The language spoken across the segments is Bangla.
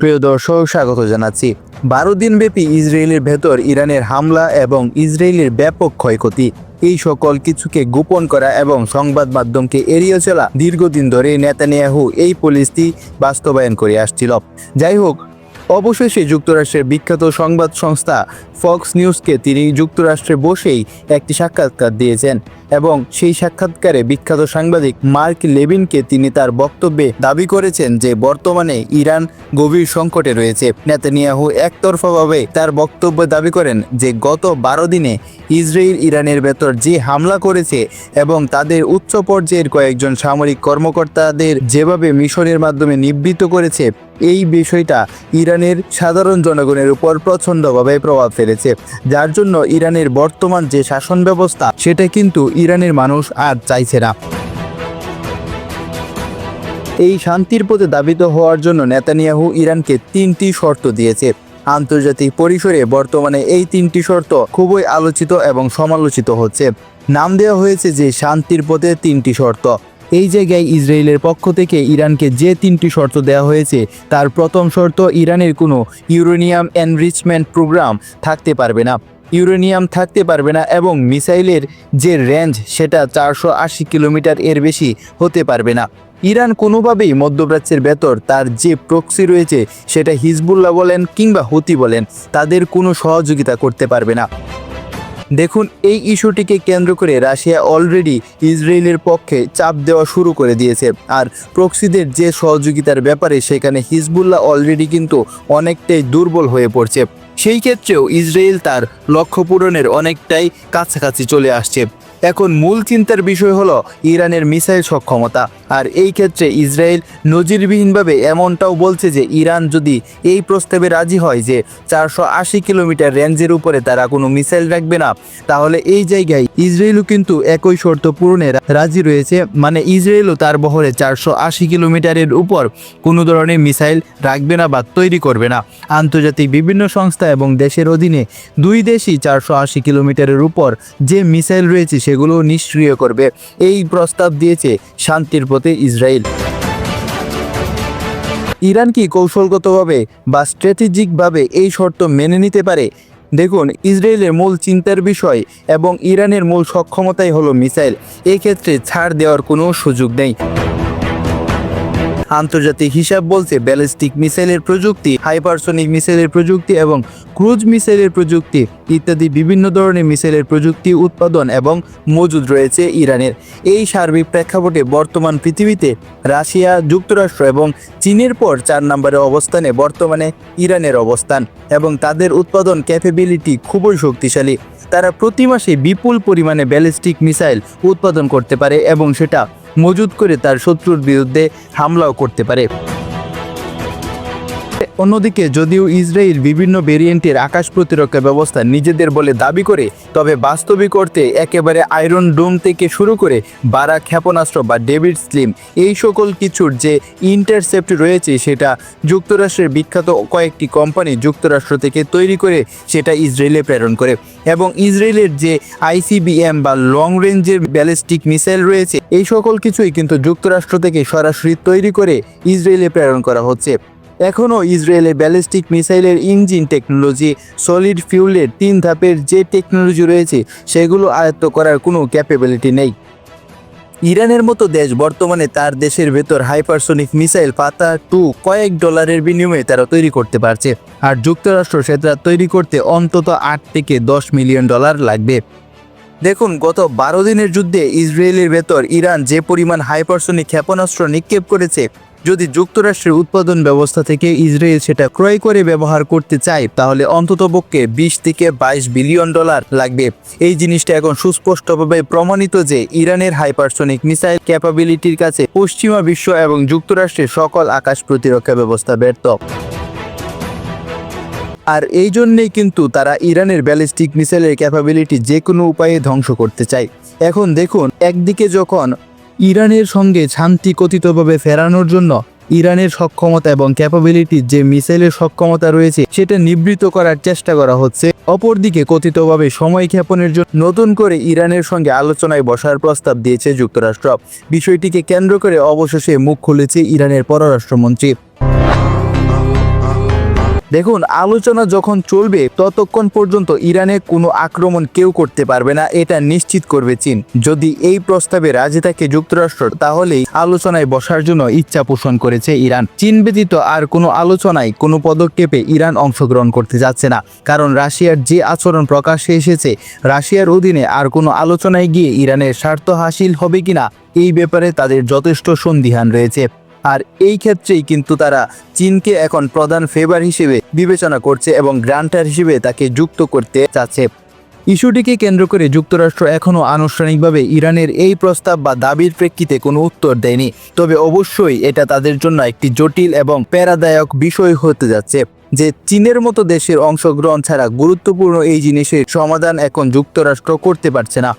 প্রিয় দর্শক, স্বাগত জানাচ্ছি। বারো দিনব্যাপী ইসরায়েলের ভেতর ইরানের হামলা এবং ইসরায়েলের ব্যাপক ক্ষয়ক্ষতি। এই সকল কিছুকে গোপন করা এবং সংবাদ মাধ্যমকে এড়িয়ে চলা দীর্ঘদিন ধরে নেতানিয়াহু এই পলিসি বাস্তবায়ন করে আসছিল। যাই হোক, অবশেষে যুক্তরাষ্ট্রের বিখ্যাত সংবাদ সংস্থা ফক্স নিউজকে তিনি যুক্তরাষ্ট্রে বসেই একটি সাক্ষাৎকার দিয়েছেন। এবং সেই সাক্ষাৎকারে বিখ্যাত সাংবাদিক মার্ক লেভিনকে তিনি তার বক্তব্যে দাবি করেছেন যে বর্তমানে ইরান গভীর সংকটে রয়েছে। নেতানিয়াহু একতরফাভাবে তার বক্তব্য দাবি করেন যে গত বারো দিনে ইসরায়েল ইরানের ভেতর যে হামলা করেছে এবং তাদের উচ্চ পর্যায়ের কয়েকজন সামরিক কর্মকর্তাদের যেভাবে মিশনের মাধ্যমে নিবৃত্ত করেছে, এই বিষয়টা ইরানের সাধারণ জনগণের উপর প্রচণ্ডভাবে প্রভাব ফেলেছে। যার জন্য ইরানের বর্তমান যে শাসন ব্যবস্থা, সেটা কিন্তু ইরানের মানুষ আর চাইছে না। এই শান্তির পথে দাবিত হওয়ার জন্য নেতানিয়াহু ইরানকে তিনটি শর্ত দিয়েছে। আন্তর্জাতিক পরিসরে বর্তমানে এই তিনটি শর্ত খুবই আলোচিত এবং সমালোচিত হচ্ছে। নাম দেওয়া হয়েছে যে শান্তির পথে তিনটি শর্ত। এই জায়গায় ইসরায়েলের পক্ষ থেকে ইরানকে যে তিনটি শর্ত দেওয়া হয়েছে, তার প্রথম শর্ত ইরানের কোনো ইউরেনিয়াম এনরিচমেন্ট প্রোগ্রাম থাকতে পারবে না। ইউরেনিয়াম থাকতে পারবে না এবং মিসাইলের যে রেঞ্জ, সেটা চারশো আশি কিলোমিটার এর বেশি হতে পারবে না। ইরান কোনোভাবেই মধ্যপ্রাচ্যের বেতর তার যে প্রক্সি রয়েছে, সেটা হিজবুল্লাহ বলেন কিংবা হতি বলেন, তাদের কোনো সহযোগিতা করতে পারবে না। দেখুন, এই ইস্যুটিকে কেন্দ্র করে রাশিয়া অলরেডি ইসরায়েলের পক্ষে চাপ দেওয়া শুরু করে দিয়েছে। আর প্রক্সিদের যে সহযোগিতার ব্যাপারে সেখানে হিজবুল্লাহ অলরেডি কিন্তু অনেকটাই দুর্বল হয়ে পড়ছে। সেই ক্ষেত্রেও ইসরায়েল তার লক্ষ্য পূরণের অনেকটাই কাছাকাছি চলে আসছে। এখন মূল চিন্তার বিষয় হলো ইরানের মিসাইল সক্ষমতা। আর এই ক্ষেত্রে ইসরায়েল নজিরবিহীনভাবে এমনটাও বলছে যে ইরান যদি এই প্রস্তাবে রাজি হয় যে চারশো আশি কিলোমিটার রেঞ্জের উপরে তারা কোনো মিসাইল রাখবে না, তাহলে এই জায়গায় ইসরায়েলও কিন্তু একই শর্ত পূরণে রাজি রয়েছে। মানে ইসরায়েলও তার বহরে চারশো আশি কিলোমিটারের উপর কোনো ধরনের মিসাইল রাখবে না বা তৈরি করবে না। আন্তর্জাতিক বিভিন্ন সংস্থা এবং দেশের অধীনে দুই দেশই চারশো আশি কিলোমিটারের উপর যে মিসাইল রয়েছে সেগুলো নিষ্ক্রিয় করবে। এই প্রস্তাব দিয়েছে শান্তির পথে ইসরায়েল। ইরান কি কৌশলগতভাবে বা স্ট্র্যাটেজিকভাবে এই শর্ত মেনে নিতে পারে? দেখুন, ইসরায়েলের মূল চিন্তার বিষয় এবং ইরানের মূল সক্ষমতাই হলো মিসাইল। এক্ষেত্রে ছাড় দেওয়ার কোনো সুযোগ নেই। আন্তর্জাতিক হিসাব বলছে ব্যালিস্টিক মিসাইলের প্রযুক্তি, হাইপারসনিক মিসাইলের প্রযুক্তি এবং ক্রুজ মিসাইলের প্রযুক্তি ইত্যাদি বিভিন্ন ধরনের মিসাইলের প্রযুক্তি উৎপাদন এবং মজুদ রয়েছে ইরানের। এই সার্বিক প্রেক্ষাপটে বর্তমান পৃথিবীতে রাশিয়া, যুক্তরাষ্ট্র এবং চীনের পর চার নম্বরের অবস্থানে বর্তমানে ইরানের অবস্থান এবং তাদের উৎপাদন ক্যাপেবিলিটি খুবই শক্তিশালী। তারা প্রতি মাসে বিপুল পরিমাণে ব্যালিস্টিক মিসাইল উৎপাদন করতে পারে এবং সেটা মজুদ করে তার শত্রুর বিরুদ্ধে হামলাও করতে পারে। অন্যদিকে, যদিও ইসরায়েল বিভিন্ন ভেরিয়েন্টের আকাশ প্রতিরক্ষা ব্যবস্থা নিজেদের বলে দাবি করে, তবে বাস্তবিক অর্থে একেবারে আয়রন ডোম থেকে শুরু করে বারা ক্ষেপণাস্ত্র বা ডেভিড স্লিম এই সকল কিছুর যে ইন্টারসেপ্ট রয়েছে সেটা যুক্তরাষ্ট্রের বিখ্যাত কয়েকটি কোম্পানি যুক্তরাষ্ট্র থেকে তৈরি করে সেটা ইসরায়েলে প্রেরণ করে এবং ইসরায়েলের যে আইসিবিএম বা লং রেঞ্জের ব্যালিস্টিক মিসাইল রয়েছে, এই সকল কিছুই কিন্তু যুক্তরাষ্ট্র থেকে সরাসরি তৈরি করে ইসরায়েলে প্রেরণ করা হচ্ছে। এখনও ইসরায়েলের ব্যালিস্টিক মিসাইলের ইঞ্জিন টেকনোলজি, সলিড ফিউলের তিন ধাপের যে টেকনোলজি রয়েছে, সেগুলো আয়ত্ত করার কোনো ক্যাপেবিলিটি নেই। ইরানের মতো দেশ বর্তমানে তার দেশের ভেতর হাইপারসোনিক মিসাইল পাতা টু কয়েক ডলারের বিনিময়ে তারা তৈরি করতে পারছে, আর যুক্তরাষ্ট্র সেটা তৈরি করতে অন্তত আট থেকে দশ মিলিয়ন ডলার লাগবে। দেখুন, গত বারো দিনের যুদ্ধে ইসরায়েলের ভেতর ইরান যে পরিমাণ হাইপারসোনিক ক্ষেপণাস্ত্র নিক্ষেপ করেছে যদি যুক্তরাষ্ট্রের উৎপাদন ব্যবস্থা থেকে ইসরায়েল সেটা ক্রয় করে ব্যবহার করতে চায়, তাহলে অন্ততপক্ষে বিশ থেকে বাইশ বিলিয়ন ডলার লাগবে। এই জিনিসটা এখন সুস্পষ্টভাবে প্রমাণিত যে ইরানের হাইপারসোনিক মিসাইল ক্যাপাবিলিটির কাছে পশ্চিমা বিশ্ব এবং যুক্তরাষ্ট্রের সকল আকাশ প্রতিরক্ষা ব্যবস্থা ব্যর্থ। আর এই জন্যেই কিন্তু তারা ইরানের ব্যালিস্টিক মিসাইলের ক্যাপাবিলিটি যে কোনো উপায়ে ধ্বংস করতে চায়। এখন দেখুন, একদিকে যখন ইরানের সঙ্গে শান্তি কথিতভাবে ফেরানোর জন্য ইরানের সক্ষমতা এবং ক্যাপাবিলিটির যে মিসাইলের সক্ষমতা রয়েছে, সেটা নিবৃত করার চেষ্টা করা হচ্ছে। অপরদিকে কথিতভাবে সময় ক্ষেপণের জন্য নতুন করে ইরানের সঙ্গে আলোচনায় বসার প্রস্তাব দিয়েছে যুক্তরাষ্ট্র। বিষয়টিকে কেন্দ্র করে অবশেষে মুখ খুলেছে ইরানের পররাষ্ট্রমন্ত্রী। দেখুন, আলোচনা যখন চলবে, ততক্ষণ পর্যন্ত ইরানে কোনো আক্রমণ কেউ করতে পারবে না, এটা নিশ্চিত করবে চীন। যদি এই প্রস্তাবে রাজি থাকে যুক্তরাষ্ট্র, তাহলেই আলোচনায় বসার জন্য ইচ্ছা পোষণ করেছে ইরান। চীন ব্যতীত আর কোনো আলোচনায় কোনো পদক্ষেপে ইরান অংশগ্রহণ করতে যাচ্ছে না, কারণ রাশিয়ার যে আচরণ প্রকাশ্যে এসেছে, রাশিয়ার অধীনে আর কোনো আলোচনায় গিয়ে ইরানের স্বার্থ হাসিল হবে কিনা, এই ব্যাপারে তাদের যথেষ্ট সন্দিহান রয়েছে। আর এই ক্ষেত্রেই কিন্তু তারা চীনকে এখন প্রধান ফেভার হিসেবে বিবেচনা করছে এবং গ্রান্টার হিসেবে তাকে যুক্ত করতে চাচ্ছে। ইস্যুটিকে কেন্দ্র করে যুক্তরাষ্ট্র এখনও আনুষ্ঠানিকভাবে ইরানের এই প্রস্তাব বা দাবির প্রেক্ষিতে কোনো উত্তর দেয়নি। তবে অবশ্যই এটা তাদের জন্য একটি জটিল এবং প্যারাদায়ক বিষয় হতে যাচ্ছে যে চীনের মতো দেশের অংশগ্রহণ ছাড়া গুরুত্বপূর্ণ এই জিনিসের সমাধান এখন যুক্তরাষ্ট্র করতে পারছে না।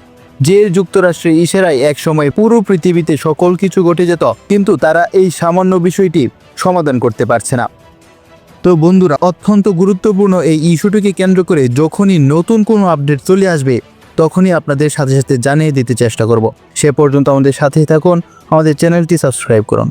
যে যুক্তরাষ্ট্রের ইশারায় একসময় পুরো পৃথিবীতে সকল কিছু ঘটে যেত, কিন্তু তারা এই সামান্য বিষয়টি সমাধান করতে পারছে না। তো বন্ধুরা, অত্যন্ত গুরুত্বপূর্ণ এই ইস্যুটিকে কেন্দ্র করে যখনই নতুন কোনো আপডেট চলে আসবে, তখনই আপনাদের সাথে সাথে জানিয়ে দিতে চেষ্টা করব। সে পর্যন্ত আমাদের সাথেই থাকুন, আমাদের চ্যানেলটি সাবস্ক্রাইব করুন।